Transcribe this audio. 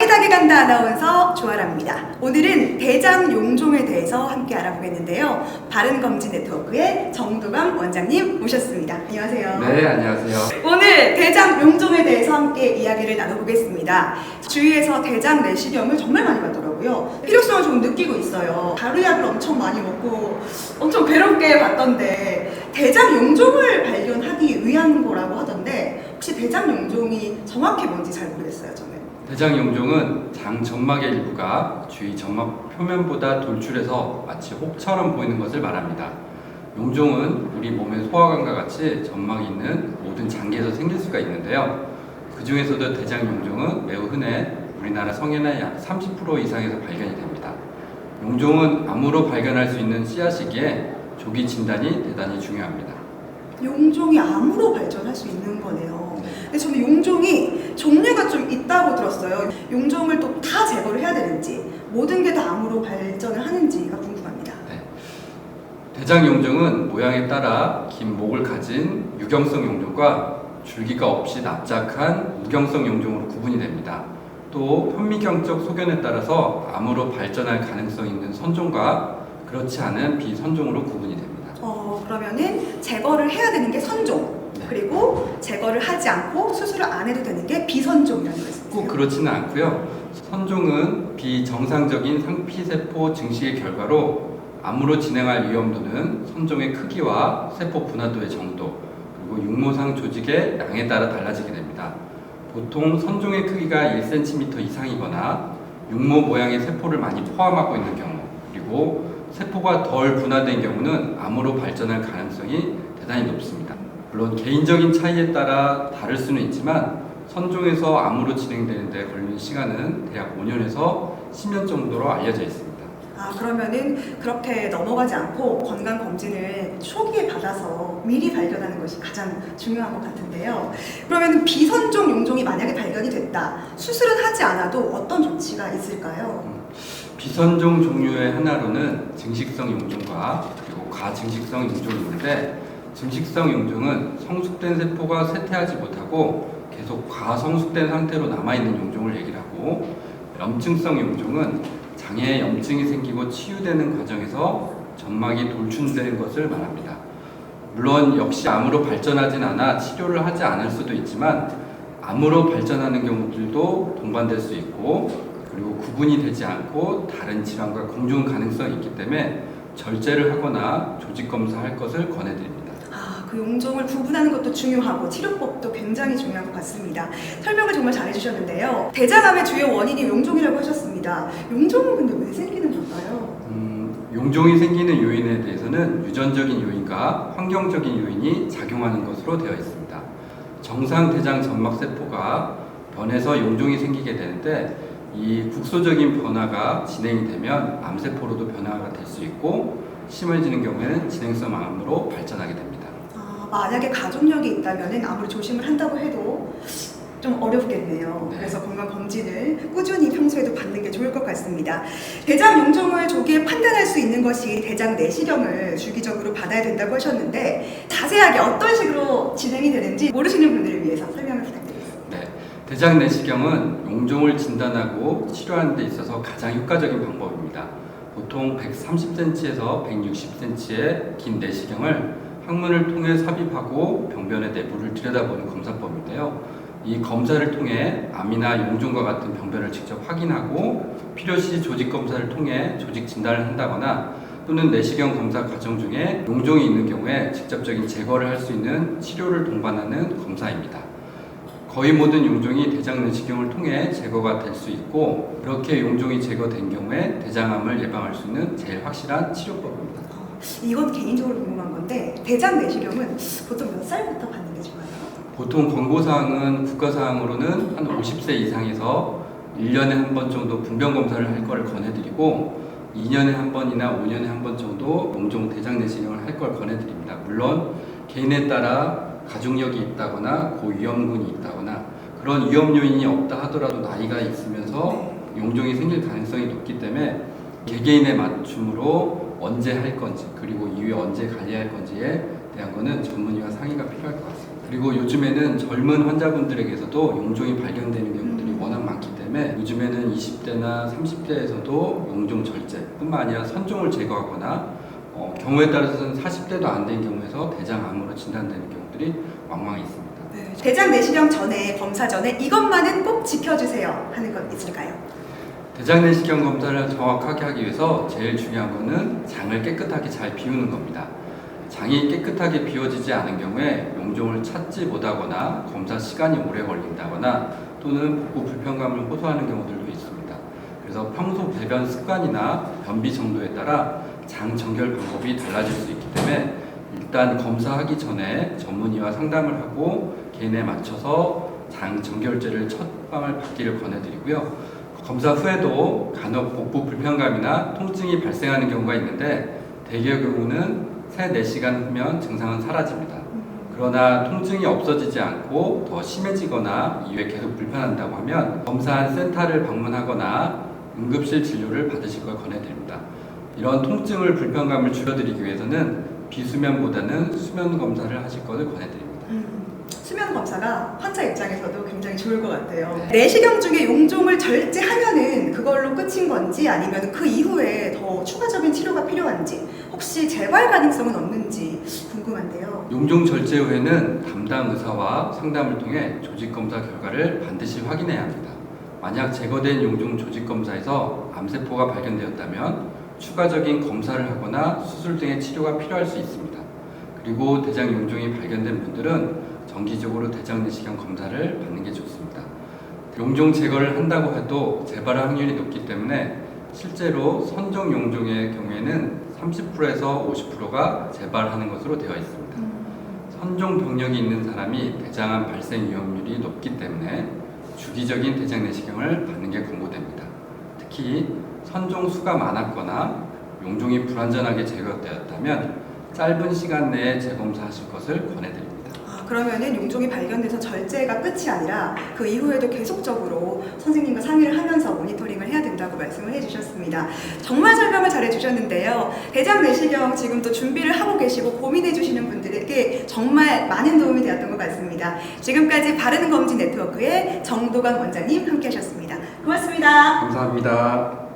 빠르게 간다 아나운서 조아라입니다. 오늘은 대장 용종에 대해서 함께 알아보겠는데요. 바른검진 네트워크의 정도감 원장님 모셨습니다. 안녕하세요. 네, 안녕하세요. 오늘 대장 용종에 대해서 함께 이야기를 나눠보겠습니다. 주위에서 대장 내시경을 정말 많이 받더라고요. 필요성을 좀 느끼고 있어요. 가루약을 엄청 많이 먹고 엄청 괴롭게 봤던데 대장 용종을 발견하기 위한 거라고 하던데 혹시 대장 용종이 정확히 뭔지 잘 모르겠어요, 저는. 대장 용종은 장 점막의 일부가 주위 점막 표면보다 돌출해서 마치 혹처럼 보이는 것을 말합니다. 용종은 우리 몸의 소화관과 같이 점막이 있는 모든 장기에서 생길 수가 있는데요. 그 중에서도 대장 용종은 매우 흔해 우리나라 성인의 약 30% 이상에서 발견이 됩니다. 용종은 암으로 발견할 수 있는 씨앗이기에 조기 진단이 대단히 중요합니다. 용종이 암으로 발전할 수 있는 거네요. 근데 저는 용종이 좀 들었어요. 용종을 또 다 제거를 해야 되는지, 모든 게 다 암으로 발전을 하는지가 궁금합니다. 네. 대장 용종은 모양에 따라 긴 목을 가진 유경성 용종과 줄기가 없이 납작한 무경성 용종으로 구분이 됩니다. 또 현미경적 소견에 따라서 암으로 발전할 가능성이 있는 선종과 그렇지 않은 비선종으로 구분이 됩니다. 어, 그러면은 제거를 해야 되는 게 선종, 네. 그리고 제거를 하지 않고 수술을 안 해도 되는 게 비선종이라는 말씀이세요? 꼭 그렇지는 않고요. 선종은 비정상적인 상피세포 증식의 결과로 암으로 진행할 위험도는 선종의 크기와 세포 분화도의 정도 그리고 육모상 조직의 양에 따라 달라지게 됩니다. 보통 선종의 크기가 1cm 이상이거나 육모 모양의 세포를 많이 포함하고 있는 경우 그리고 세포가 덜 분화된 경우는 암으로 발전할 가능성이 대단히 높습니다. 물론 개인적인 차이에 따라 다를 수는 있지만 선종에서 암으로 진행되는데 걸리는 시간은 대략 5년에서 10년 정도로 알려져 있습니다. 아, 그러면은 그렇게 넘어가지 않고 건강 검진을 초기에 받아서 미리 발견하는 것이 가장 중요한 것 같은데요. 그러면은 비선종 용종이 만약에 발견이 됐다. 수술은 하지 않아도 어떤 조치가 있을까요? 비선종 종류의 하나로는 증식성 용종과 그리고 과증식성 용종이 있는데 증식성 용종은 성숙된 세포가 쇠퇴하지 못하고 계속 과성숙된 상태로 남아있는 용종을 얘기를 하고 염증성 용종은 장애에 염증이 생기고 치유되는 과정에서 점막이 돌출되는 것을 말합니다. 물론 역시 암으로 발전하진 않아 치료를 하지 않을 수도 있지만 암으로 발전하는 경우들도 동반될 수 있고 그리고 구분이 되지 않고 다른 질환과 공존 가능성이 있기 때문에 절제를 하거나 조직 검사할 것을 권해드립니다. 아, 그 용종을 구분하는 것도 중요하고 치료법도 굉장히 중요한 것 같습니다. 설명을 정말 잘해주셨는데요. 대장암의 주요 원인이 용종이라고 하셨습니다. 용종은 근데 왜 생기는 걸까요? 음, 용종이 생기는 요인에 대해서는 유전적인 요인과 환경적인 요인이 작용하는 것으로 되어 있습니다. 정상 대장 점막 세포가 변해서 용종이 생기게 되는데 이 국소적인 변화가 진행이 되면 암세포로도 변화가 될 수 있고 심해지는 경우에는 진행성 암으로 발전하게 됩니다. 아, 만약에 가족력이 있다면 아무리 조심을 한다고 해도 좀 어렵겠네요. 네. 그래서 건강 검진을 꾸준히 평소에도 받는 게 좋을 것 같습니다. 대장 용종을 조기에 판단할 수 있는 것이 대장 내시경을 주기적으로 받아야 된다고 하셨는데 자세하게 어떤 식으로 진행이 되는지 모르시는 분들을 위해서 설명을 부탁드리겠습니다. 네, 대장 내시경은 용종을 진단하고 치료하는 데 있어서 가장 효과적인 방법입니다. 보통 130cm에서 160cm의 긴 내시경을 항문을 통해 삽입하고 병변의 내부를 들여다보는 검사법인데요. 이 검사를 통해 암이나 용종과 같은 병변을 직접 확인하고 필요시 조직 검사를 통해 조직 진단을 한다거나 또는 내시경 검사 과정 중에 용종이 있는 경우에 직접적인 제거를 할 수 있는 치료를 동반하는 검사입니다. 거의 모든 용종이 대장 내시경을 통해 제거가 될 수 있고 그렇게 용종이 제거된 경우에 대장암을 예방할 수 있는 제일 확실한 치료법입니다. 어, 이건 개인적으로 궁금한 건데 대장 내시경은 보통 몇 살부터 받는 게 좋아요? 보통 권고사항은 국가사항으로는 한 50세 이상에서 1년에 한 번 정도 분변 검사를 할 거를 권해드리고 2년에 한 번이나 5년에 한 번 정도 용종 대장 내시경을 할 걸 권해드립니다. 물론 개인에 따라 가족력이 있다거나 고위험군이 있다거나 그런 위험 요인이 없다 하더라도 나이가 있으면서 용종이 생길 가능성이 높기 때문에 개개인의 맞춤으로 언제 할 건지 그리고 이후에 언제 관리할 건지에 대한 거는 전문의와 상의가 필요할 것 같습니다. 그리고 요즘에는 젊은 환자분들에게서도 용종이 발견되는 경우들이 워낙 많기 때문에 때문에 요즘에는 20대나 30대에서도 용종 절제뿐만 아니라 선종을 제거하거나 어, 경우에 따라서는 40대도 안 된 경우에서 대장암으로 진단되는 경우들이 왕왕 있습니다. 네. 대장 내시경 전에 검사 전에 이것만은 꼭 지켜주세요 하는 것 있을까요? 대장 내시경 검사를 정확하게 하기 위해서 제일 중요한 거는 장을 깨끗하게 잘 비우는 겁니다. 장이 깨끗하게 비워지지 않은 경우에 용종을 찾지 못하거나 검사 시간이 오래 걸린다거나 또는 복부 불편감을 호소하는 경우들도 있습니다. 그래서 평소 배변 습관이나 변비 정도에 따라 장 정결 방법이 달라질 수 있기 때문에 일단 검사하기 전에 전문의와 상담을 하고 개인에 맞춰서 장 정결제를 처방을 받기를 권해드리고요. 검사 후에도 간혹 복부 불편감이나 통증이 발생하는 경우가 있는데 대개의 경우는 3, 4시간 후면 증상은 사라집니다. 그러나 통증이 없어지지 않고 더 심해지거나 이후에 계속 불편한다고 하면 검사한 센터를 방문하거나 응급실 진료를 받으실 걸 권해드립니다. 이런 통증을 불편감을 줄여드리기 위해서는 비수면보다는 수면 검사를 하실 것을 권해드립니다. 음, 수면 검사가 환자 입장에서도 굉장히 좋을 것 같아요. 네. 내시경 중에 용종을 절제하면은 그걸로 끝인 건지 아니면 그 이후에 더 추가적인 치료가 필요한지 혹시 재발 가능성은 없는지 궁금한데요. 용종 절제 후에는 담당 의사와 상담을 통해 조직 검사 결과를 반드시 확인해야 합니다. 만약 제거된 용종 조직 검사에서 암세포가 발견되었다면 추가적인 검사를 하거나 수술 등의 치료가 필요할 수 있습니다. 그리고 대장 용종이 발견된 분들은 정기적으로 대장 내시경 검사를 받는 게 좋습니다. 용종 제거를 한다고 해도 재발 확률이 높기 때문에 실제로 선정 용종의 경우에는 30%에서 50%가 재발하는 것으로 되어 있습니다. 선종 병력이 있는 사람이 대장암 발생 위험률이 높기 때문에 주기적인 대장 내시경을 받는 게 권고됩니다. 특히 선종 수가 많았거나 용종이 불완전하게 제거되었다면 짧은 시간 내에 재검사하실 것을 권해드립니다. 아, 그러면은 용종이 발견돼서 절제가 끝이 아니라 그 이후에도 계속적으로 선생님과 상의를 하면서 모니터링을 해야 된다고 말씀을 해주셨습니다. 정말 설명을 잘 해주셨는데요. 대장 내시경 지금 또 준비를 하고 계시고 고민해 주시는 분들에게 정말 많은 도움이 되었던 것 같습니다. 지금까지 바르는 검진 네트워크의 정도관 원장님 함께 하셨습니다. 고맙습니다. 감사합니다.